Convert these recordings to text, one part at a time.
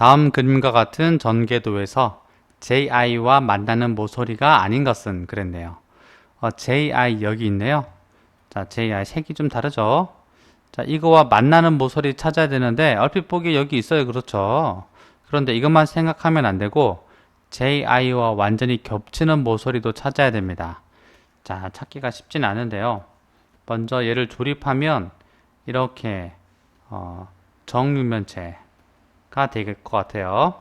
다음 그림과 같은 전개도에서 JI와 만나는 모서리가 아닌 것은 그랬네요. 어, JI 여기 있네요. 자, JI 색이 좀 다르죠? 자, 이거와 만나는 모서리 찾아야 되는데 얼핏 보기에 여기 있어요. 그렇죠? 그런데 이것만 생각하면 안 되고 JI와 완전히 겹치는 모서리도 찾아야 됩니다. 자, 찾기가 쉽진 않은데요. 먼저 얘를 조립하면 이렇게 어, 정육면체 가 될 것 같아요.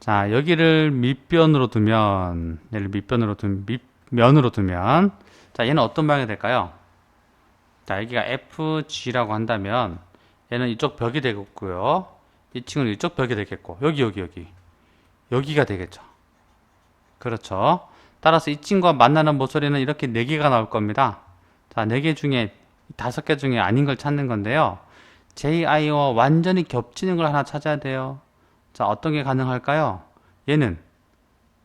자, 여기를 밑변으로 두면 얘를 밑변으로 두 밑면으로 두면 자, 얘는 어떤 모양이 될까요? 자, 여기가 FG라고 한다면 얘는 이쪽 벽이 되겠고요. 이 친구는 이쪽 벽이 되겠고 여기 여기 여기 여기가 되겠죠. 그렇죠. 따라서 이 친구와 만나는 모서리는 이렇게 네 개가 나올 겁니다. 자, 네 개 중에 다섯 개 중에 아닌 걸 찾는 건데요. JI와 완전히 겹치는 걸 하나 찾아야 돼요. 자, 어떤 게 가능할까요? 얘는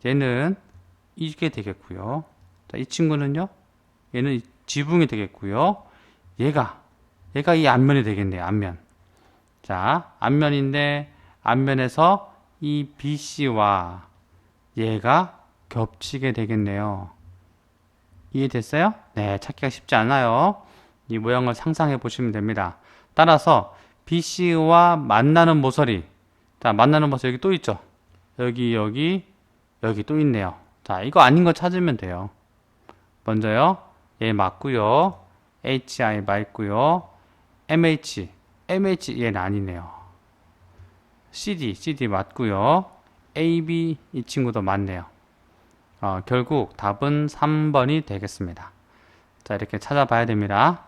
얘는 이게 되겠고요. 자, 이 친구는요. 얘는 지붕이 되겠고요. 얘가 얘가 이 앞면이 되겠네요. 앞면. 자, 앞면인데 앞면에서 이 BC와 얘가 겹치게 되겠네요. 이해됐어요? 네, 찾기가 쉽지 않아요. 이 모양을 상상해 보시면 됩니다. 따라서 BC와 만나는 모서리. 자, 만나는 모서리 여기 또 있죠? 여기, 여기, 여기 또 있네요. 자, 이거 아닌 거 찾으면 돼요. 먼저요. 얘 맞고요. HI 맞고요. MH, MH 얘는 아니네요. CD, CD 맞고요. AB 이 친구도 맞네요. 어, 결국 답은 3번이 되겠습니다. 자, 이렇게 찾아봐야 됩니다.